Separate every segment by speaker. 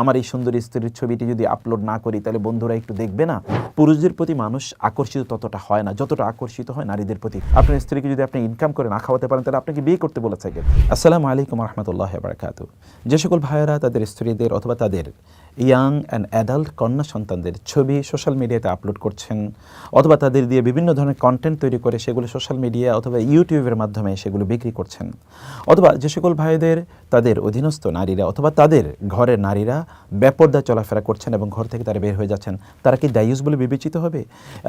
Speaker 1: আমার এই সুন্দর স্ত্রীর ছবিটি যদি আপলোড না করি, তাহলে বন্ধুরা একটু দেখবে না? পুরুষদের প্রতি মানুষ আকর্ষিত ততটা হয় না, যতটা আকর্ষিত হয় নারীদের প্রতি। আপনার স্ত্রীকে যদি আপনি ইনকাম করে না খাওয়াতে পারেন, তাহলে আপনাকে বিয়ে করতে বলেছে কে আসসালামু আলাইকুম রহমতুল্লাহ বারকাত। যে সকল ভাইয়েরা তাদের স্ত্রীদের অথবা তাদের ইয়াং অ্যান্ড অ্যাডাল্ট কন্যা সন্তানদের ছবি সোশ্যাল মিডিয়াতে আপলোড করছেন, অথবা তাদের দিয়ে বিভিন্ন ধরনের কন্টেন্ট তৈরি করে সেগুলো সোশ্যাল মিডিয়া অথবা ইউটিউবের মাধ্যমে সেগুলো বিক্রি করছেন, অথবা যে সকল ভাইদের তাদের অধীনস্থ নারীরা অথবা তাদের ঘরের নারীরা বেপর্দা চলাফেরা করছেন এবং ঘর থেকে তারা বের হয়ে যাচ্ছেন, তারা কি দায়ুস বলে বিবেচিত হবে?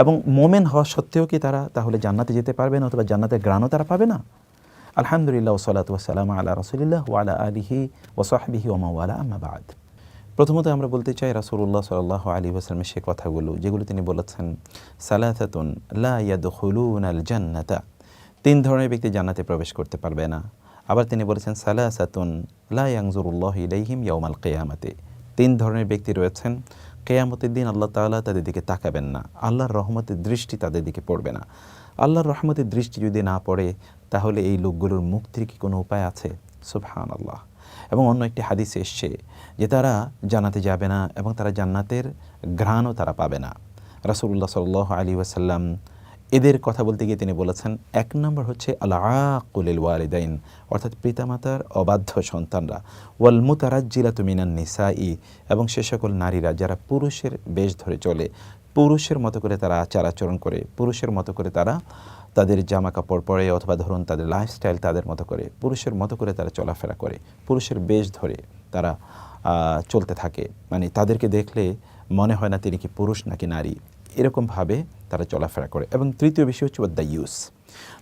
Speaker 1: এবং মোমেন হওয়া সত্ত্বেও কি তারা তাহলে জান্নাতে যেতে পারবেন অথবা জান্নাতের গ্রাণও তারা পাবে না? আলহামদুলিল্লাহ ওসলাত ওসালাম আল্লাহ রসুলিল্লাহ ওয়ালা আলিহি ওসাহবিহি ওমাওয়ালা আহমাবাদ প্রথমত আমরা বলতে চাই রাসুল্লাহ সাল্লাহ আলী ওসালামের সে কথাগুলো, যেগুলো তিনি বলেছেন সালাথাতুন লা ইয়াদখুলুন আল জান্নাতা। তিন ধরনের ব্যক্তি জান্নাতে প্রবেশ করতে পারবে না। আবার তিনি বলেছেন, সালাসাতুন লা ইয়াংজুরুল্লাহ ইলাইহিম ইয়াউমাল কিয়ামাতে। তিন ধরনের ব্যক্তি রয়েছেন। কেয়ামতের দিন আল্লাহ তাআলা তাদের দিকে তাকাবেন না। আল্লাহর রহমতের দৃষ্টি তাদের দিকে পড়বে না। আল্লাহর রহমতের দৃষ্টি যদি না পড়ে, তাহলে এই লোকগুলোর মুক্তির কি কোনো উপায় আছে? সুবহান আল্লাহ এবং অন্য একটি হাদিস এসছে যে তারা জানাতে যাবে না এবং তারা জান্নাতের ঘ্রাণও তারা পাবে না। রাসুল্লাহ সাল আলী ওয়াসাল্লাম এদের কথা বলতে গিয়ে তিনি বলেছেন, এক নম্বর হচ্ছে আল্লাকুলিল ওয়ালিদাইন, অর্থাৎ পিতামাতার অবাধ্য সন্তানরা। ওয়াল মুতারাজ্জিলা তুমিনান নিসাই, এবং সে সকল নারীরা যারা পুরুষের বেশ ধরে চলে, পুরুষের মতো করে তারা আচার আচরণ করে, পুরুষের মতো করে তারা তাদের জামা কাপড় পরে অথবা ধরুন তাদের লাইফস্টাইল তাদের মতো করে, পুরুষের মতো করে তারা চলাফেরা করে, পুরুষের বেশ ধরে তারা চলতে থাকে। মানে তাদেরকে দেখলে মনে হয় না তিনি কি পুরুষ নাকি নারী। এরকমভাবে তারা চলাফেরা করে। এবং তৃতীয় বিষয় হচ্ছে দাইয়ুস।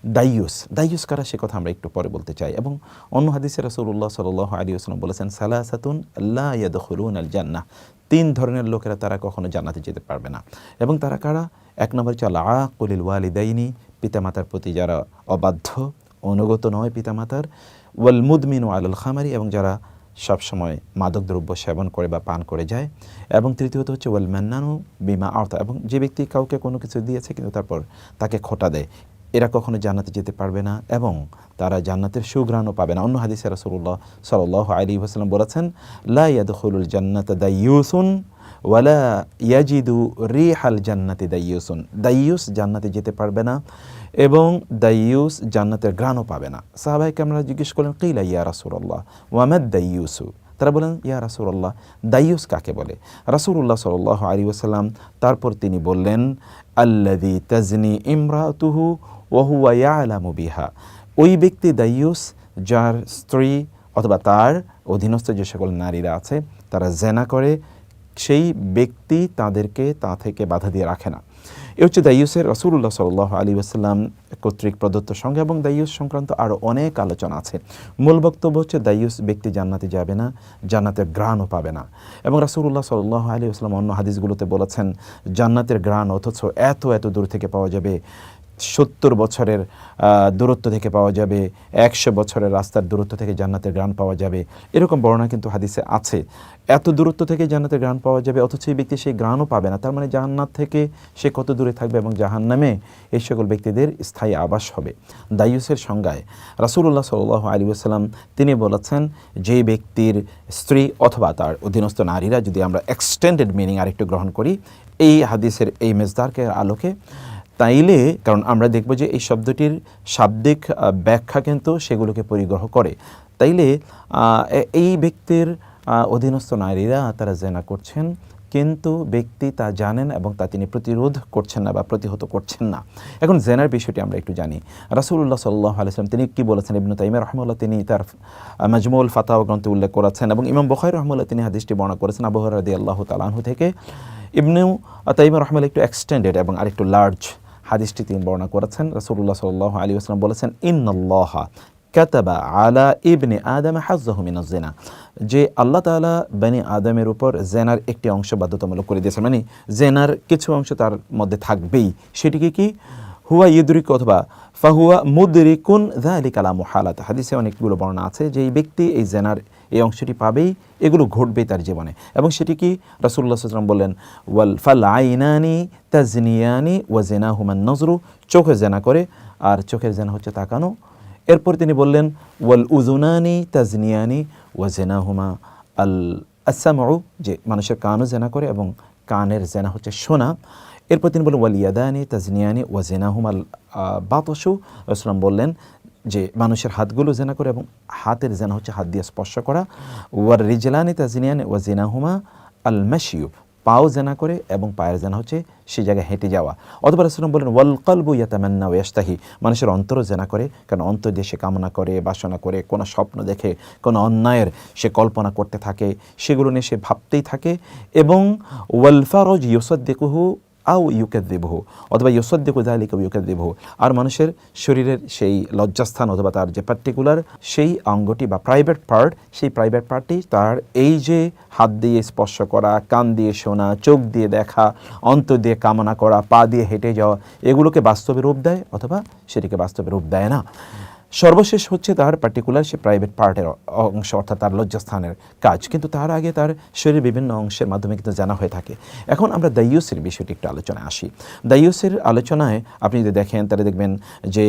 Speaker 1: দাইয়ুস দাইয়ুস কারা সে কথা আমরা একটু পরে বলতে চাই। এবং অন্য হাদিসে রসুল্লাহ সাল আলী আসলাম বলেছেন, সালাসাতুন আল্লাহ আল জান্না তিন ধরনের লোকেরা তারা কখনো জান্নাতে যেতে পারবে না। এবং তারা কারা? এক নম্বর হচ্ছে আল্লাহ কলিল ওয়ালিদাইনি। পিতামাতার প্রতি যারা অবাধ্য, অনুগত নয় পিতামাতার। ওয়াল মুদমিন আল খামারি এবং যারা সবসময় মাদকদ্রব্য সেবন করে বা পান করে যায়। এবং তৃতীয়ত হচ্ছে, ওয়েল ম্যান্নানু বিমা আওতা এবং যে ব্যক্তি কাউকে কোনো কিছু দিয়েছে কিন্তু তারপর তাকে খোটা দেয়, এরা কখনো জান্নাতে যেতে পারবে না এবং তারা জান্নাতের সুগ্রাণও পাবে না। অন্য হাদিসে রসুল্লাহ সাল আলী ওসালাম বলেছেন লাইয়াদুল জান্নাত দাইয়ুসুন ওয়ালা ইয়াজিদু রিহাল জান্নাতি দাইয়ুসুন। দাইয়ুস জান্নাতে যেতে পারবে না এবং দাইয়ুস জান্নাতের গ্রাণও পাবে না। সাহাবাইকে আমরা জিজ্ঞেস করলেন, কিলা ইয়া রাসুল্লাহ ওয়ামাদ দাইয়ুসু? তারা বলেন ইয়া রাসুল্লাহ দাইয়ুস কাকে বলে? রাসুল্লাহ সাল আলী ওসাল্লাম তারপর তিনি বললেন আল্লাদি তাজনি ইমরাতুহু ওহুয়া ইয়ালামু বিহা। ওই ব্যক্তি দাইয়ুস, যার স্ত্রী অথবা তার অধীনস্থ যে সকল নারীরা আছে, তারা জেনা করে সেই ব্যক্তি তাদেরকে তা থেকে বাধা দিয়ে রাখে না। এ হচ্ছে দাইয়ুসের রসুল্লাহ সাল আলী আসাল্লাম কর্তৃক প্রদত্ত সঙ্গে এবং দাইয়ুস সংক্রান্ত আরও অনেক আলোচনা আছে। মূল বক্তব্য হচ্ছে দাইয়ুস ব্যক্তি জান্নাতে যাবে না, জান্নাতের গ্রাণও পাবে না। এবং রাসুল্লাহ সাল আলী আসলাম অন্য হাদিসগুলোতে বলেছেন, জান্নাতের গ্রাণ অথচ এত এত দূর থেকে পাওয়া যাবে সত্তর বছরের দূরত্ব থেকে পাওয়া যাবে, একশো বছরের রাস্তার দূরত্ব থেকে জান্নাতের গ্রাণ পাওয়া যাবে। এরকম বর্ণনা কিন্তু হাদিসে আছে। এত দূরত্ব থেকে জান্নাতের গ্রাণ পাওয়া যাবে, অথচ এই ব্যক্তি সেই গ্রাণও পাবে না। তার মানে জাহান্নাত থেকে সে কত দূরে থাকবে এবং জাহান নামে এই সকল ব্যক্তিদের স্থায়ী আবাস হবে। দায়ুসের সংজ্ঞায় রাসুল্লাহ সাল আলী আসসালাম তিনি বলেছেন যে ব্যক্তির স্ত্রী অথবা তার অধীনস্থ নারীরা যদি আমরা এক্সটেন্ডেড মিনিং আরেকটু গ্রহণ করি, এই হাদিসের এই মেজদারকে আলোকে তাইলে, কারণ আমরা দেখব যে এই শব্দটির শাব্দিক ব্যাখ্যা কিন্তু সেগুলোকে পরিগ্রহ করে। তাইলে এই ব্যক্তির অধীনস্থ নারীরা তারা জেনা করছেন, কিন্তু ব্যক্তি তা জানেন এবং তা তিনি প্রতিরোধ করছেন না বা প্রতিহত করছেন না। এখন জেনার বিষয়টি আমরা একটু জানি। রাসুল্লাহ সাল্লাহ আলিয়াল্লাম তিনি কি বলেছেন? ইবনু তাইমা রহমুল্লাহ তিনি তার মাজমুল ফাতাহ গ্রন্থে উল্লেখ করেছেন এবং ইমাম বখাই রহমুল্লাহ তিনি হাদিসটি বর্ণনা করেছেন। আবহরাদি আল্লাহ তালাহু থেকে। ইবনু তাইমা রহমুল্লাহ একটু এক্সটেন্ডেড এবং আরেকটু লার্জ হাদিসটি তিনি বর্ণনা করেছেন। রসুল্লাহ সাল আলী আসলাম বলেছেন, ইন্নল্লাহা কাতাবা আলা ইবনে আদম হাজ্জাহমিন জেনা। যে আল্লাহ তালা বানি আদমের উপর জেনার একটি অংশ বাধ্যতামূলক করে দিয়েছেন। মানে জেনার কিছু অংশ তার মধ্যে থাকবেই। সেটিকে কি? হুয়া ইদরিক অথবা ফাহুয়া মুদরিকুন আলী কালাম হালাত হাদিসে অনেকগুলো বর্ণনা আছে যে এই ব্যক্তি এই জেনার এই অংশটি পাবেই, এগুলো ঘটবে তার জীবনে। এবং সেটি কি? রাসুল্লাহ সাল্লাম বললেন, ওয়াল ফাল আইনানি তাজনিয়ানি ওয়া জেনা হুমান নজরু। চোখে জেনা করে, আর চোখের জেনা হচ্ছে তাকানো। এরপর তিনি বললেন, ওয়াল উজুনানি তাজনিয়ানি ওয়া জেনা হুমা আল আসামউ যে মানুষের কানও জেনা করে এবং কানের জেনা হচ্ছে শোনা এরপর তিনি বলেন ওয়ালিয়াদানি তাজনিয়ানি ওয়া জেনাহুমাল বাতসু রসলাম বললেন যে মানুষের হাতগুলো জেনা করে এবং হাতের জেনা হচ্ছে হাত দিয়ে স্পর্শ করা। ওয়ার রিজলানি তাজনিয়ানি ওয়া জেনাহুমা আল মাশিউ পাও জেনা করে এবং পায়ের জেনা হচ্ছে সেই জায়গায় হেঁটে যাওয়া। অথবা রসুলাম বলেন, ওয়াল কলবু ইয়াতামান্না ওয়াস্তাহি মানুষের অন্তরও জেনা করে, কারণ অন্তর দিয়ে সে কামনা করে, বাসনা করে, কোনো স্বপ্ন দেখে, কোনো অন্যায়ের সে কল্পনা করতে থাকে, সেগুলো নিয়ে সে ভাবতেই থাকে এবং ওয়ালফারজ ইউসদ্দিকুহু আও ইউকাদ্দিবহু অথবা ইউসদ্দিকু জালিকা ইউকাদ্দিবহু আর মানুষের শরীরের সেই লজ্জাস্থান অথবা তার যে পার্টিকুলার সেই অঙ্গটি বা প্রাইভেট পার্ট সেই প্রাইভেট পার্টটি তার এই যে হাত দিয়ে স্পর্শ করা, কান দিয়ে শোনা, চোখ দিয়ে দেখা অন্তর দিয়ে কামনা করা, পা দিয়ে হেঁটে যাওয়া, এগুলোকে বাস্তবে রূপ দেয় অথবা সেটিকে বাস্তবে রূপ দেয় না। সর্বশেষ হচ্ছে তার পার্টিকুলার সে প্রাইভেট পার্টের অংশ অর্থাৎ তার লজ্জাস্থানের কাজ। কিন্তু তার আগে তার শরীরের বিভিন্ন অংশের মাধ্যমে কিন্তু জানা হয়ে থাকে। এখন আমরা দাইয়ুসের বিষয়টি একটু আলোচনায় আসি। দাইয়ুসের আলোচনায় আপনি যদি দেখেন তাহলে দেখবেন যে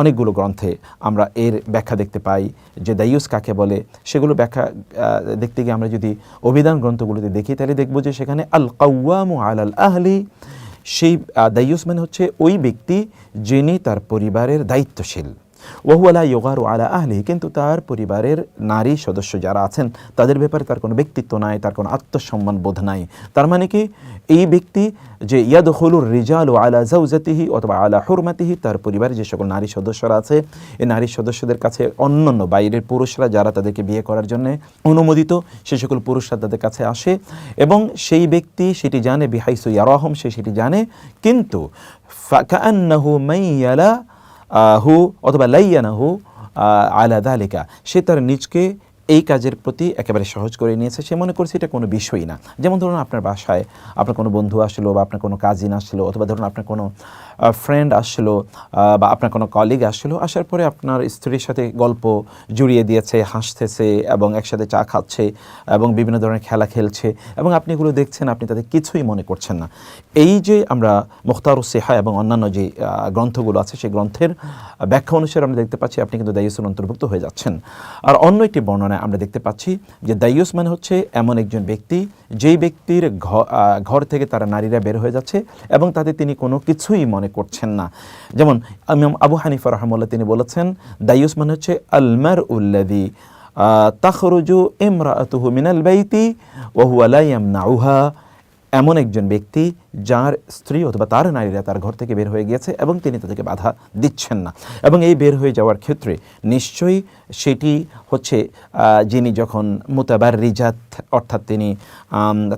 Speaker 1: অনেকগুলো গ্রন্থে আমরা এর ব্যাখ্যা দেখতে পাই যে দাইয়ুস কাকে বলে। সেগুলো ব্যাখ্যা দেখতে গিয়ে আমরা যদি অভিধান গ্রন্থগুলোতে দেখি তাহলে দেখব যে সেখানে আল কাউয়ামু আল আহলি সেই আহ, দাইয়ুস মানে হচ্ছে ওই ব্যক্তি যিনি তার পরিবারের দায়িত্বশীল। ওহুয়ালা ইয়োগারু আলা আহলি কিন্তু তার পরিবারের নারী সদস্য যারা আছেন, তাদের ব্যাপারে তার কোনো ব্যক্তিত্ব নাই, তার কোনো আত্মসম্মান বোধ নাই। তার মানে কি? এই ব্যক্তি যে ইয়াদ হলুর রিজাল ও আলা জাউজাতিহি অথবা আলা হুরমাতিহি, তার পরিবারে যে সকল নারী সদস্যরা আছে, এই নারী সদস্যদের কাছে অন্যান্য বাইরের পুরুষরা যারা তাদেরকে বিয়ে করার জন্য অনুমোদিত, সে সকল পুরুষরা তাদের কাছে আসে এবং সেই ব্যক্তি সেটি জানে, বিহাইসু ইয়ারহম, সে সেটি জানে, কিন্তু ফাকান্নাহু মাইয়ালা হু অথবা লাইয়ানাহু আহ, আলা দালিকা সে তার নিজকে এই কাজের প্রতি একেবারে সহজ করে নিয়েছে। সে মনে করছে এটা কোনো বিষয়ই না। যেমন ধরুন আপনার বাসায় আপনার কোনো বন্ধু আসলো বা আপনার কোনো কাজিন আসলো অথবা ধরুন আপনার কোনো ফ্রেন্ড আসলো বা আপনার কোনো কলিগ আসলো, আসার পরে আপনার স্ত্রীর সাথে গল্প জুড়িয়ে দিয়েছে, হাসতেছে এবং একসাথে চা খাচ্ছে এবং বিভিন্ন ধরনের খেলা খেলছে এবং আপনি এগুলো দেখছেন, আপনি তাদের কিছুই মনে করছেন না। এই যে আমরা মুখতার সেহা এবং অন্যান্য যে গ্রন্থগুলো আছে, সেই গ্রন্থের ব্যাখ্যা অনুসারে আমরা দেখতে পাচ্ছি আপনি কিন্তু দায়ুসের অন্তর্ভুক্ত হয়ে যাচ্ছেন। আর অন্য একটি বর্ণনায় আমরা দেখতে পাচ্ছি যে দায়ুস মানে হচ্ছে এমন একজন ব্যক্তি, যেই ব্যক্তির ঘর থেকে তারা নারীরা বের হয়ে যাচ্ছে এবং তাদের তিনি কোনো কিছুই মনে করছেন না। যেমন আবু হানিফা রহমুল্লাহ তিনি বলেছেন দায়ুস মানে হচ্ছে আলমার উল্লাদি তাখরুজু ইমরাতুহু মিনাল বাইতি ওহুয়া লা ইয়ামনাউহা। এমন একজন ব্যক্তি যার স্ত্রী অথবা তার নারীরা তার ঘর থেকে বের হয়ে গিয়েছে এবং তিনি তাদেরকে বাধা দিচ্ছেন না। এবং এই বের হয়ে যাওয়ার ক্ষেত্রে নিশ্চয়ই সেটি হচ্ছে যিনি যখন মোতাবার রিজাত অর্থাৎ তিনি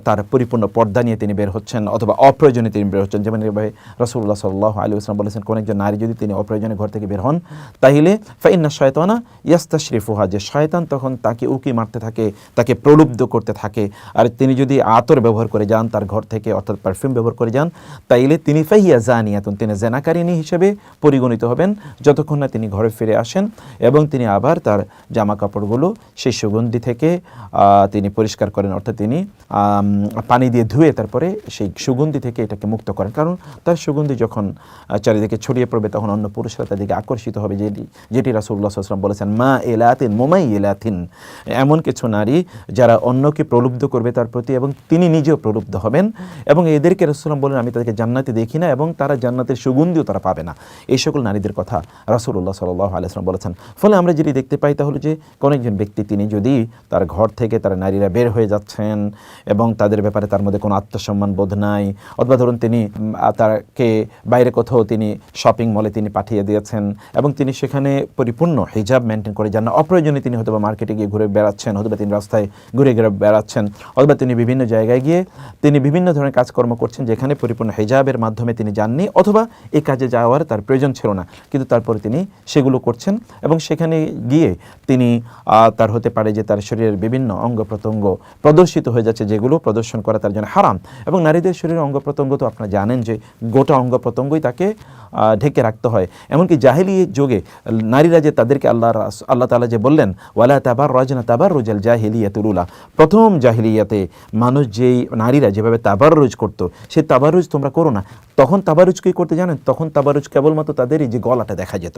Speaker 1: তার পরিপূর্ণ পর্দা নিয়ে তিনি বের হচ্ছেন অথবা অপ্রয়োজনে তিনি বের হচ্ছেন। যেমন এভাবে রসুল্লাহ সাল্লাহ আলী আসলাম বলেছেন, কোন একজন নারী যদি তিনি অপ্রয়োজনে ঘর থেকে বের হন, তাহলে ফাইন্না শয়তানা ইয়াস্তা শরীফুহা যে শয়তান তখন তাকে উকি মারতে থাকে, তাকে প্রলুব্ধ করতে থাকে। আর তিনি যদি আতর ব্যবহার করে যান তার ঘর থেকে, অর্থাৎ পারফিউম ব্যবহার করে যান, তাইলে তিনি ফাইয়া জানিয়াতুন, তিনি জেনাকারিনী হিসেবে পরিগণিত হবেন। যতক্ষণ না তিনি ঘরে ফিরে আসেন এবং তিনি আবার তার জামা কাপড়গুলো সেই সুগন্ধি থেকে তিনি পরিষ্কার করেন। অর্থাৎ তিনি পানি দিয়ে ধুয়ে তারপরে সেই সুগন্ধি থেকে এটাকে মুক্ত করেন। কারণ তার সুগন্ধি যখন চারিদিকে ছড়িয়ে পড়বে, তখন অন্য পুরুষরা তাদেরকে আকর্ষিত হবে। যেটি যেটি রাসুল্লাহ সাল্লাম বলেছেন, মা এলাতিন মোমাই এলাতিন এমন কিছু নারী যারা অন্যকে প্রলুব্ধ করবে তার প্রতি এবং তিনি নিজেও প্রলুব্ধ হবেন এবং এদেরকে রসুলাম বলেন, আমি তাদেরকে জান্নাতে দেখি না এবং তারা জান্নাতের সুগন্ধিও তারা পাবে না। এই সকল নারীদের কথা রাসুল্লাহ সাল্লাহ আলাইসলাম বলেছেন। ফলে আমরা যেটি দেখতে পাই তাহলে যে কোন একজন ব্যক্তি, তিনি যদি তার ঘর থেকে তার নারীরা বের হয়ে যাচ্ছেন এবং তাদের ব্যাপারে তার মধ্যে কোনো আত্মসম্মান বোধ নাই, অথবা ধরুন তিনি তাকে বাইরে কোথাও তিনি শপিং মলে তিনি পাঠিয়ে দিয়েছেন এবং তিনি সেখানে পরিপূর্ণ হিজাব মেনটেন করে যান না, অপ্রয়োজনে তিনি হয়তো মার্কেটে গিয়ে ঘুরে বেড়াচ্ছেন অথবা তিনি রাস্তায় ঘুরে ঘুরে বেড়াচ্ছেন, অথবা তিনি বিভিন্ন জায়গায় গিয়ে তিনি বিভিন্ন ধরনের কাজকর্ম করছেন যেখানে পরিপূর্ণ হেজাবের মাধ্যমে তিনি যাননি অথবা এই কাজে যাওয়ার তার প্রয়োজন ছিল না। কিন্তু তারপরে তিনি সেগুলো করছেন এবং সেখানে গিয়ে তিনি তার হতে পারে যে তার শরীরের বিভিন্ন অঙ্গ প্রত্যঙ্গ প্রদর্শিত হয়ে যাচ্ছে, যেগুলো প্রদর্শন করা তার জন্য হারাম। এবং নারীদের শরীরের অঙ্গ প্রত্যঙ্গ তো আপনারা জানেন যে গোটা অঙ্গ প্রত্যঙ্গই তাকে ঢেকে রাখতে হয়। এমনকি জাহেলি যুগে নারীরা যে তাদেরকে আল্লাহ আল্লাহ তালা যে বললেন, ওয়ালা তাবার রাজনা তাবার রোজাল জাহিলিয়াতুলুলা প্রথম জাহিলিয়াতে মানুষ যেই নারীরা যেভাবে তাবার রোজ করতো, সে তাবার তাবারুজ তোমরা করো না। তখন তাবারুজ কি করতে জানেন? তখন তাবারুজ কেবলমাত্র তাদেরই যে গলাটা দেখা যেত।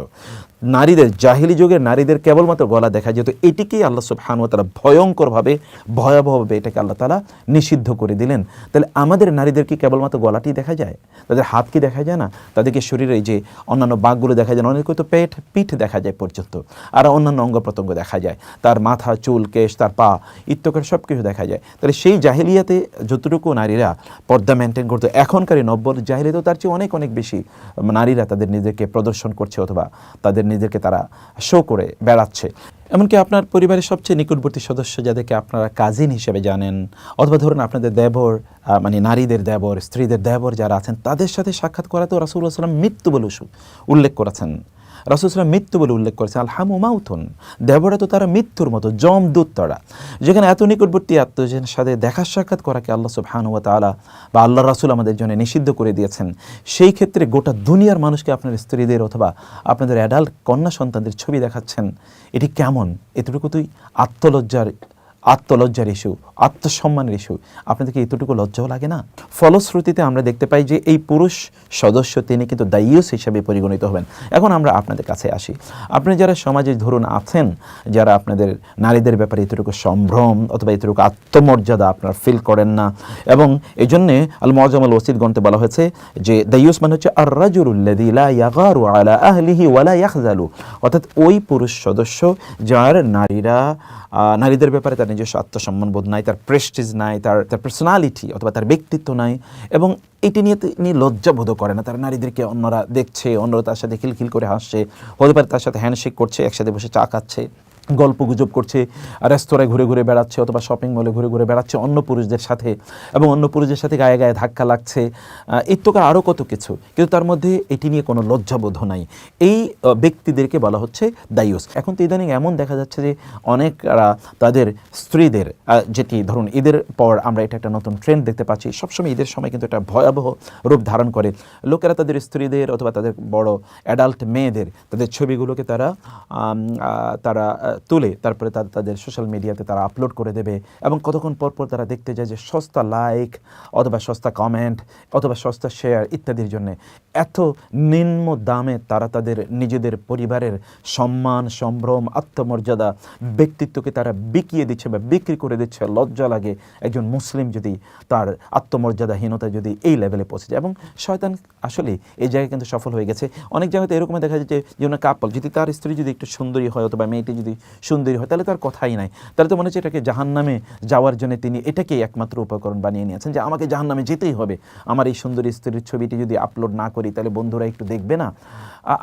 Speaker 1: নারীদের, জাহিলি যুগের নারীদের কেবলমাত্র গলা দেখা যেত। এটিকেই আল্লাহ সুবহান তালা ভয়ঙ্করভাবে, ভয়াবহভাবে এটাকে আল্লাহ তালা নিষিদ্ধ করে দিলেন। তাহলে আমাদের নারীদের কি কেবলমাত্র গলাটি দেখা যায়? তাদের হাত কি দেখা যায় না? তাদেরকে শরীরে যে অন্যান্য বাঘগুলো দেখা যায় অনেক হয়তো পেট, পিঠ দেখা যায় পর্যন্ত, আর অন্যান্য অঙ্গ প্রত্যঙ্গ দেখা যায়। তার মাথা, চুল, কেশ, তার পা ইত্যকার সব কিছু দেখা যায়। তাহলে সেই জাহিলিয়াতে যতটুকু নারীরা পর্দা মেনটেন করতো, এখনকার নব্বর জাহিলিয়াতেও তার চেয়ে অনেক অনেক বেশি নারীরা তাদের নিজেকে প্রদর্শন করছে অথবা তাদের নিজেকে তারা শো করে বেড়াচ্ছে। এমনকি আপনার পরিবারের সবচেয়ে নিকটবর্তী সদস্য যাদেরকে আপনারা কাজিন হিসেবে জানেন, অথবা ধরুন আপনাদের দেবর মানে নারীদের দেবর, স্ত্রীদের দেবর যারা আছেন, তাদের সাথে সাক্ষাৎ করাতেও রাসুল্লাহ সাল্লাম মৃত্যু বলে উল্লেখ করেছেন। রাসুলসাল্লাম মৃত্যু বলে উল্লেখ করেছে আলহামু মাউথুন। দেবরা তো তারা মৃত্যুর মতো, জম দূত তারা। যেখানে এত নিকটবর্তী আত্মজনের সাথে দেখা সাক্ষাৎ করাকে আল্লাহ সুবহানু ওয়া তালা বা আল্লাহ রাসুল আমাদের জন্য নিষিদ্ধ করে দিয়েছেন। সেই ক্ষেত্রে গোটা দুনিয়ার মানুষকে আপনার স্ত্রীদের অথবা আপনাদের অ্যাডাল্ট কন্যা সন্তানদের ছবি দেখাচ্ছেন। এটি কেমন? এতটুকু তুই আত্মলজ্জার আত্মলজ্জার ইস্যু আত্মসম্মানের ইস্যু আপনাদেরকে এতটুকু লজ্জাও লাগে না? ফলশ্রুতিতে আমরা দেখতে পাই যে এই পুরুষ সদস্য তিনি কিন্তু দায়ুস হিসাবে পরিগণিত হবেন। এখন আমরা আপনাদের কাছে আসি। আপনি যারা সমাজে ধরুন আছেন, যারা আপনাদের নারীদের ব্যাপারে এতটুকু সম্ভ্রম অথবা এতটুকু আত্মমর্যাদা আপনারা ফিল করেন না, এবং এই জন্যে আল মজামাল ওসিদ গ্রন্থে বলা হয়েছে যে দায়ুস মানে হচ্ছে আর রাজুরুল্লাদি ইয়াগারু আলা আহলিহি ওয়ালা ইয়াখজালু। অর্থাৎ ওই পুরুষ সদস্য যার নারীরা নারীদের ব্যাপারে তার নিজস্ব আত্মসম্মান বোধ নাই, তার প্রেস্টিজ নাই, তার তার পার্সোনালিটি অথবা তার ব্যক্তিত্ব নাই এবং এটি নিয়ে তিনি লজ্জাবোধ করে না। তার নারীদেরকে অন্যরা দেখছে, অন্যরা তার সাথে খিলখিল করে হাসছে, হতে পারে তার সাথে হ্যান্ডশেক করছে, একসাথে বসে চা খাচ্ছে। গল্প গুজব করছে, রেস্তোরাঁয় ঘুরে ঘুরে বেড়াচ্ছে অথবা শপিং মলে ঘুরে ঘুরে বেড়াচ্ছে অন্য পুরুষদের সাথে এবং অন্য পুরুষদের সাথে গায়ে গায়ে ধাক্কা লাগছে। ইত্যকার আরও কত কিছু? কিন্তু তার মধ্যে এটি নিয়ে কোনো লজ্জাবোধ নাই। এই ব্যক্তিদেরকে বলা হচ্ছে দায়ুস এখন তো ইদানিং এমন দেখা যাচ্ছে যে অনেকরা তাদের স্ত্রীদের যেটি ধরুন ঈদের পর আমরা এটা একটা নতুন ট্রেন্ড দেখতে পাচ্ছি, সবসময় ঈদের সময় কিন্তু এটা ভয়াবহ রূপ ধারণ করে। লোকেরা তাদের স্ত্রীদের অথবা তাদের বড় অ্যাডাল্ট মেয়েদের, তাদের ছবিগুলোকে তারা তারা তুলে তারপরে তাদের তাদের সোশ্যাল মিডিয়াতে তারা আপলোড করে দেবে এবং কতক্ষণ পরপর পর তারা দেখতে যায় যে সস্তা লাইক অথবা সস্তা কমেন্ট অথবা সস্তা শেয়ার ইত্যাদির জন্য। এত নিম্ন দামে তারা তাদের নিজেদের পরিবারের সম্মান, সম্ভ্রম, আত্মমর্যাদা, ব্যক্তিত্বকে তারা বিকিয়ে দিচ্ছে বা বিক্রি করে দিচ্ছে, লজ্জা লাগে। একজন মুসলিম যদি তার আত্মমর্যাদাহীনতা যদি এই লেভেলে পৌঁছে যায়, এবং শয়তান আসলে এই জায়গায় কিন্তু সফল হয়ে গেছে। অনেক জায়গাতে এরকম দেখা যায় যে যেমন কাপল যদি তার স্ত্রী যদি একটু সুন্দরী হয় অথবা মেয়েটি যদি সুন্দরী হয়, তাহলে তার কথাই নাই। তাহলে তো মনে হচ্ছে এটাকে জাহান নামে যাওয়ার জন্য তিনি এটাকেই একমাত্র উপকরণ বানিয়ে নিয়েছেন যে আমাকে জাহান নামে যেতেই হবে। আমার এই সুন্দরী স্ত্রীর ছবিটি যদি আপলোড না করি তাহলে বন্ধুরা একটু দেখবে না?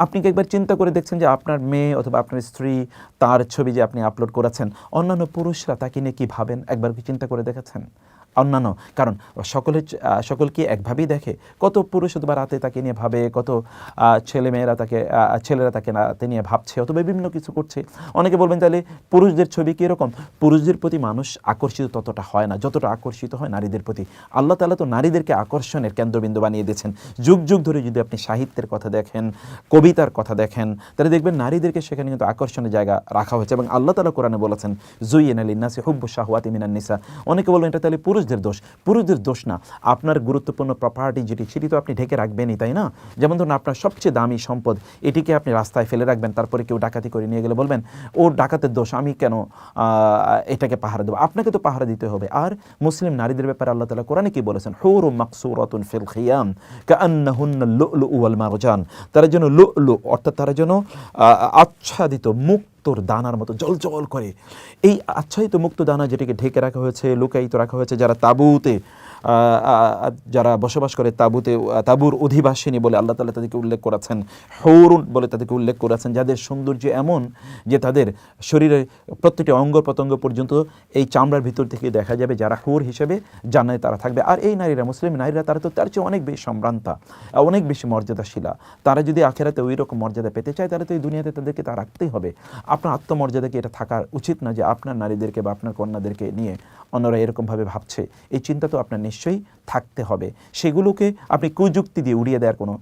Speaker 1: আপনি কি একবার চিন্তা করে দেখছেন যে আপনার মেয়ে অথবা আপনার স্ত্রী তার ছবি যে আপনি আপলোড করেছেন, অন্যান্য পুরুষরা তাকে নিয়ে কী ভাবেন? একবার কি চিন্তা করে দেখেছেন? অন্যান্য। কারণ সকলে সকলকে একভাবেই দেখে। কত পুরুষ অথবা রাতে তাকে নিয়ে ভাবে কত আহ, ছেলেমেয়েরা তাকে ছেলেরা তাকে রাতে নিয়ে ভাবছে অথবা বিভিন্ন কিছু করছে। অনেকে বলবেন তাহলে পুরুষদের ছবি কীরকম পুরুষদের প্রতি মানুষ আকর্ষিত ততটা হয় না যতটা আকর্ষিত হয় নারীদের প্রতি। আল্লাহ তালা তো নারীদেরকে আকর্ষণের কেন্দ্রবিন্দু বানিয়ে দিয়েছেন। যুগ যুগ ধরে যদি আপনি সাহিত্যের কথা দেখেন কবিতার কথা দেখেন তাহলে দেখবেন নারীদেরকে সেখানে কিন্তু আকর্ষণের জায়গা রাখা হয়েছে। এবং আল্লাহ তালা কোরআনে বলেছেন জুইন আলী নাসি হুব্বু শাহওয়াতি মিনান নিসা অনেকে বলবেন এটা তাহলে পুরুষদের দোষ পুরুষদের দোষ না। আপনার গুরুত্বপূর্ণ প্রপার্টি যেটি, সেটি তো আপনি ঢেকে রাখবেনই, তাই না? যেমন ধরুন আপনার সবচেয়ে দামি সম্পদ, এটিকে আপনি রাস্তায় ফেলে রাখবেন, তারপরে কেউ ডাকাতি করে নিয়ে গেলে বলবেন, ও ডাকাতের দোষ, আমি কেন এটাকে পাহারা দেবো? আপনাকে তো পাহারা দিতে হবে। আর মুসলিম নারীদের ব্যাপারে আল্লাহ তালা কোরআনে কি বলেছেন? হুরু মাকসুরাতুন ফিল খিয়াম, কাআন্নাহুন্না লুলু ওয়াল মারজান। তারা যেন লুলু, অর্থাৎ তারা যেন আচ্ছাদিত আচ্ছাদিত মুক্তোর দানার মতো জল জল করে। এই আচ্ছায়িত মুক্ত দানা যেটিকে ঢেকে রাখা হয়েছে, লুকায়িত রাখা হয়েছে যারা তাঁবুতে যারা বসবাস করে তাঁবুতে তাঁবুর অধিবাসিনী বলে আল্লাহ তালা তাদেরকে উল্লেখ করেছেন, হৌরুন বলে তাদেরকে উল্লেখ করেছেন, যাদের সৌন্দর্য এমন যে তাদের শরীরে প্রত্যেকটি অঙ্গ প্রত্যঙ্গ পর্যন্ত এই চামড়ার ভিতর থেকে দেখা যাবে যারা হুর হিসেবে জানায় তারা থাকবে। আর এই নারীরা মুসলিম নারীরা তারা তো তার চেয়ে অনেক বেশি সম্ভ্রান্তা, অনেক বেশি মর্যাদাশীলা। তারা যদি আখেরাতে ওই রকম মর্যাদা পেতে চায়, তাহলে তো এই দুনিয়াতে তাদেরকে তা রাখতেই হবে। আপনার আত্মমর্যাদাকে এটা থাকা উচিত না যে আপনার নারীদেরকে বা আপনার কন্যাদেরকে নিয়ে অন্যরা এরকমভাবে ভাবছে। এই চিন্তা তো আপনার নিশ্চয়ই থাকতে হবে। সেগুলোকে আপনি কুযুক্তি দিয়ে উড়িয়ে দেওয়ার কোনো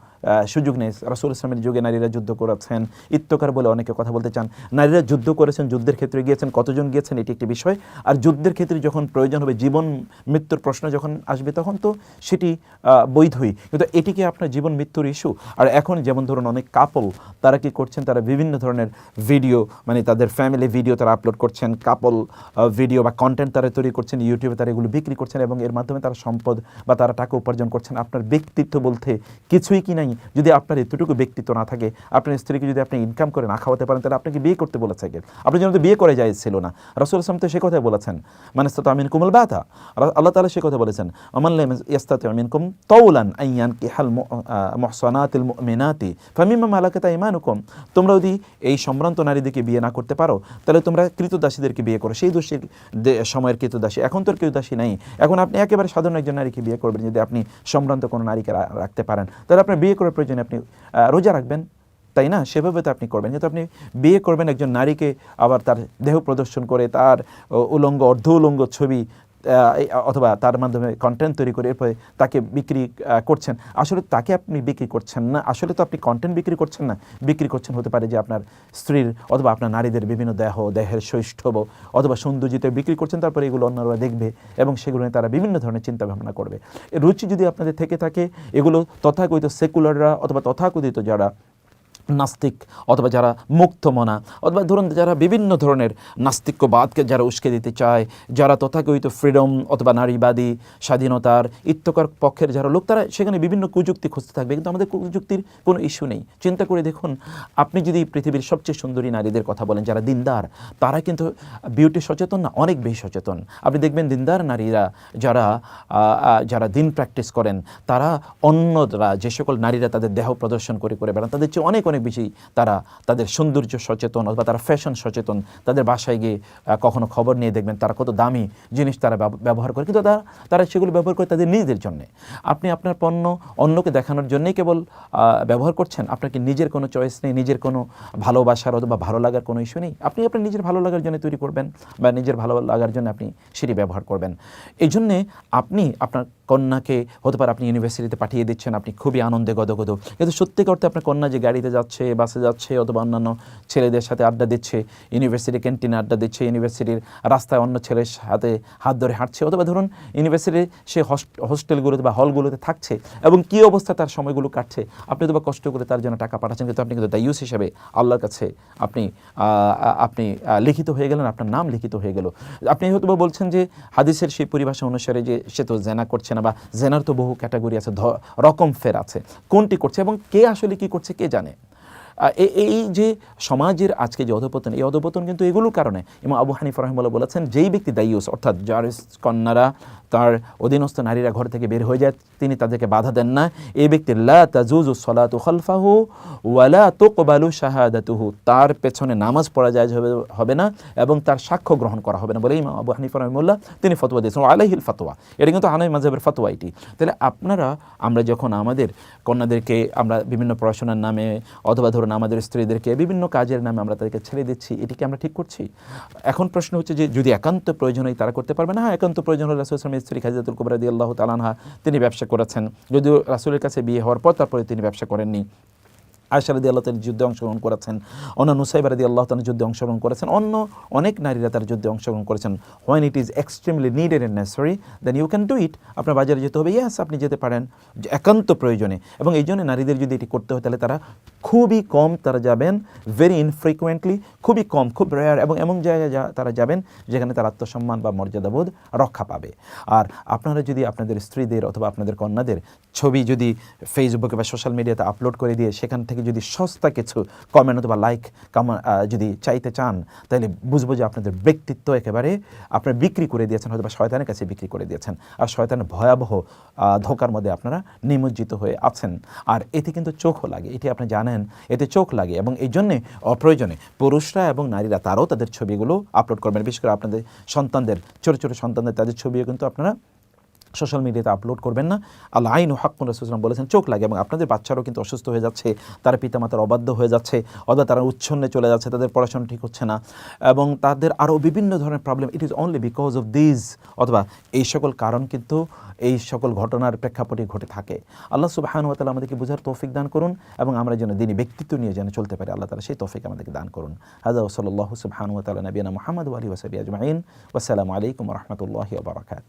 Speaker 1: সুযোগ নেই। রাসুল ইসলামের যুগে নারীরা যুদ্ধ করেছেন। ইত্যকার বলে অনেকে কথা বলতে চান। নারীরা যুদ্ধ করেছেন, যুদ্ধের ক্ষেত্রে গিয়েছেন, কতজন গিয়েছেন এটি একটি বিষয়। আর যুদ্ধের ক্ষেত্রে যখন প্রয়োজন হবে, জীবন, মৃত্যুর প্রশ্ন যখন আসবে, তখন তো সেটি বৈধই। কিন্তু এটিকে আপনার জীবন মৃত্যুর ইস্যু? আর এখন যেমন ধরুন অনেক কাপল তারা কি করছেন? তারা বিভিন্ন ধরনের ভিডিও মানে তাদের ফ্যামিলি ভিডিও তারা আপলোড করছেন। কাপল ভিডিও বা কন্টেন্ট তারা তৈরি করছেন ইউটিউবে তারা এগুলো বিক্রি করছেন এবং এর মাধ্যমে তারা সম্পদ বা তারা টাকা উপার্জন করছেন, আপনার ব্যক্তিত্ব বলতে কিছুই কি নাই। যদি আপনার এতটুকু ব্যক্তিত্ব না থাকে, আপনার স্ত্রীকে যদি আপনি ইনকাম করে না খাওয়াতে পারেন, তাহলে আপনাকে বিয়ে করতে বলেছে কে আপনি যেন বিয়ে করে যায় ছিল না। রাসুল ইসলাম তো সে কথাই বলেছেন মানে আমিন কুমল ব্যথা আল্লাহ তালা সে কথা বলেছেন আমাল্লাম ইয়াস্তাতে আমিন কুম তৌলান আইয়ান কি হাল মহসানাতিল মিনাতি ফামিমা মালাকাতা ইমানুকুম তোমরা যদি এই সম্ভ্রান্ত নারীদেরকে বিয়ে না করতে পারো, তাহলে তোমরা কৃতদাসীদেরকে বিয়ে করো। সেই দোষী সময়ের কৃতদাসী। এখন তো আর কৃতদাসী নাই। এখন আপনি একেবারে সাধারণ একজন নারীকে বিয়ে করবেন যদি আপনি সম্ভ্রান্ত কোনো নারীকে রাখতে পারেন। তাহলে আপনার বিয়ে করার প্রয়োজনে আপনি রোজা রাখবেন, তাই না? সেভাবে তো আপনি করবেন। যেহেতু আপনি বিয়ে করবেন একজন নারীকে, আবার তার দেহ প্রদর্শন করে তার উলঙ্গ, অর্ধ উলঙ্গ ছবি অথবা তার মাধ্যমে কন্টেন্ট তৈরি করে এরপরে তাকে বিক্রি করছেন। আসলে তাকে আপনি বিক্রি করছেন না। আসলে তো আপনি কন্টেন্ট বিক্রি করছেন না। বিক্রি করছেন হতে পারে যে আপনার স্ত্রীর অথবা আপনার নারীদের বিভিন্ন দেহ, দেহের সৈষ্ঠব অথবা সৌন্দর্যতে বিক্রি করছেন, তারপরে এগুলো অন্যরা দেখবে এবং সেগুলো নিয়ে তারা বিভিন্ন ধরনের চিন্তা ভাবনা করবে। রুচি যদি আপনাদের থেকে থাকে, এগুলো তথাকথিত সেকুলাররা অথবা তথাকথিত যারা নাস্তিক অথবা যারা মুক্তমনা অথবা ধরুন যারা বিভিন্ন ধরনের নাস্তিক্যবাদকে যারা উস্কে দিতে চায়, যারা তথাকথিত ফ্রিডম অথবা নারীবাদী, স্বাধীনতার ইত্যকার পক্ষের যারা লোক, তারা সেখানে বিভিন্ন কুযুক্তি খুঁজতে থাকবে। কিন্তু আমাদের কুযুক্তির কোনো ইস্যু নেই। চিন্তা করে দেখুন, আপনি যদি পৃথিবীর সবচেয়ে সুন্দরী নারীদের কথা বলেন, যারা দিনদার, তারা কিন্তু বিউটি সচেতন না, অনেক বেশি সচেতন। আপনি দেখবেন দিনদার নারীরা যারা যারা দিন প্র্যাকটিস করেন, তারা অন্যরা, যে সকল নারীরা তাদের দেহ প্রদর্শন করে করে বেড়ান, তাদের চেয়ে অনেক অনেক বেশি তারা তাদের সৌন্দর্য সচেতন অথবা তারা ফ্যাশন সচেতন, তাদের বাসায় গিয়ে কখনো খবর নিয়ে দেখবেন তারা কত দামি জিনিস তারা ব্যব- ব্যবহার করে। কিন্তু তারা তারা সেগুলো ব্যবহার করে তাদের নিজেদের জন্যে। আপনি আপনার পণ্য অন্যকে দেখানোর জন্যই কেবল ব্যবহার করছেন? আপনার কি নিজের কোনো চয়েস নেই, নিজের কোনো ভালোবাসার অথবা ভালো লাগার কোনো ইস্যু নেই? আপনি আপনার নিজের ভালো লাগার জন্য তৈরি করবেন বা নিজের ভালো লাগার জন্য আপনি সেটি ব্যবহার করবেন। এই জন্যে আপনি আপনার কন্যাকে, হতে পারে আপনি ইউনিভার্সিটিতে পাঠিয়ে দিচ্ছেন, আপনি খুবই আনন্দে গদগদ। কিন্তু সত্যি করতে আপনার কন্যা যে গাড়িতে যাচ্ছে বাসে যাচ্ছে, অথবা অন্যান্য ছেলেদের সাথে আড্ডা দিচ্ছে ইউনিভার্সিটি ক্যান্টিনে আড্ডা দিচ্ছে ইউনিভার্সিটির রাস্তায় অন্য ছেলের সাথে হাত ধরে হাঁটছে, অথবা ধরুন ইউনিভার্সিটির সে হস্ট- হোস্টেলগুলোতে বা হলগুলোতে থাকছে, এবং কী অবস্থা তার সময়গুলো কাটছে, আপনি তো বা কষ্ট করে তার জন্য টাকা পাঠাচ্ছেন, কিন্তু আপনি কিন্তু দায়ুস হিসেবে আল্লাহর কাছে আপনি আপনি লিখিত হয়ে গেলেন, আপনার নাম লিখিত হয়ে গেল। আপনি হয়তো বলছেন যে হাদিসের সেই পরিভাষা অনুসারে যে সে তো জেনা করছে না বা জেনার তো বহু ক্যাটাগরি আছে রকম ফের আছে। কোনটি করছে এবং কে আসলে কি করছে, কে জানে? এই যে সমাজের আজকে যে অধপতন, এই অধপতন কিন্তু এগুলোর কারণে এবং আবু হানিফ রহমুল্লাহ বলেছেন, যেই ব্যক্তি দায়ুস অর্থাৎ যার কন্যারা, তার অধীনস্থ নারীরা ঘর থেকে বের হয়ে যায়, তিনি তাদেরকে বাধা দেন না। এই ব্যক্তির লা তাজুজু ওয়ালা শাহাদাতুহু, তার পেছনে নামাজ পড়া যায় হবে না এবং তার সাক্ষ্য গ্রহণ করা হবে না বলে ইমাম আবু হানিফা রহমুল্লাহ তিনি ফতোয়া দিয়েছেন। আলাইহিল ফতোয়া, এটা কিন্তু হানাই মাযহাবের ফতোয়া এটি। তাহলে আপনারা, আমরা যখন আমাদের কন্যাদেরকে আমরা বিভিন্ন পড়াশোনার নামে অথবা ধরুন আমাদের স্ত্রীদেরকে বিভিন্ন কাজের নামে আমরা তাদেরকে ছেড়ে দিচ্ছি, এটিকে আমরা ঠিক করছি? এখন প্রশ্ন হচ্ছে যে যদি একান্ত প্রয়োজন হয়, তারা করতে পারবে না? হ্যাঁ একান্ত প্রয়োজন হলে রাসুল ইসলামের স্ত্রী খাজিদাতুল কুবরা দিয়ে আল্লাহ তালানহা তিনি ব্যবসা করেছেন। যদিও রাসুলের কাছে বিয়ে হওয়ার পর তারপরে তিনি ব্যবসা করেননি। আয়সা রাদি আল্লাহ তার যুদ্ধে অংশগ্রহণ করেছেন। অন্য নুসাইবা রাদি আল্লাহ তার যুদ্ধে অংশগ্রহণ করেছেন। অন্য অনেক নারীরা তার যুদ্ধে অংশগ্রহণ করেছেন। When it is extremely needed and necessary then you can do it আপনার বাজারে যেতে হবে ইয়াস আপনি যেতে পারেন। একান্ত প্রয়োজনে। এবং এই জন্য নারীদের যদি এটি করতে হয়, তাহলে তারা খুবই কম তারা যাবেন ভেরি ইনফ্রিকুয়েন্টলি খুবই কম, খুব রেয়ার এবং এমন জায়গায় যা তারা যাবেন, যেখানে তার আত্মসম্মান বা মর্যাদাবোধ রক্ষা পাবে। আর আপনারা যদি আপনাদের স্ত্রীদের অথবা আপনাদের কন্যাদের ছবি যদি ফেসবুকে বা সোশ্যাল মিডিয়াতে আপলোড করে দিয়ে সেখান থেকে যদি সস্তা কিছু কমেন্ট অথবা লাইক কামা যদি চাইতে চান, তাহলে বুঝব যে আপনাদের ব্যক্তিত্ব একেবারে আপনারা বিক্রি করে দিয়েছেন হয়তো বা শয়তানের কাছে বিক্রি করে দিয়েছেন। আর শয়তানের ভয়াবহ ধোকার মধ্যে আপনারা নিমজ্জিত হয়ে আছেন। আর এতে কিন্তু চোখও লাগে, এটি আপনি জানেন, এতে চোখ লাগে। এবং এই জন্যে অপ্রয়োজনে পুরুষরা এবং নারীরা তারাও তাদের ছবিগুলো আপলোড করবেন। বিশেষ করে আপনাদের সন্তানদের, ছোটো ছোটো সন্তানদের, তাদের ছবিও কিন্তু আপনারা সোশ্যাল মিডিয়াতে আপলোড করবেন না। আল্লাহ আইন হাক্কুন রসুলাম বলেছেন, চোখ লাগে এবং আপনাদের বাচ্চারাও কিন্তু অসুস্থ হয়ে যাচ্ছে, তারা পিতামাতার অবাধ্য হয়ে যাচ্ছে, অথবা তারা উচ্ছন্নে চলে যাচ্ছে, তাদের পড়াশোনা ঠিক হচ্ছে না। এবং তাদের আরও বিভিন্ন ধরনের problem it is only because of this অথবা এই সকল কারণ কিন্তু এই সকল ঘটনার প্রেক্ষাপটে ঘটে থাকে। আল্লাহ সুবাহান তালা আমাদেরকে বোঝার তৌফিক দান করুন এবং আমরা যেন দিনী ব্যক্তিত্ব নিয়ে যেন চলতে পারি, আল্লাহ তালা সেই তৌফিক আমাদেরকে দান করুন। হাজা ওসল্লাহ সুবাহান তালা নবীনা মোহাম্মদ আলী ওসাবি আজমাইন। আসসালামু আলাইকুম রহমতুল্লাহ বারকাত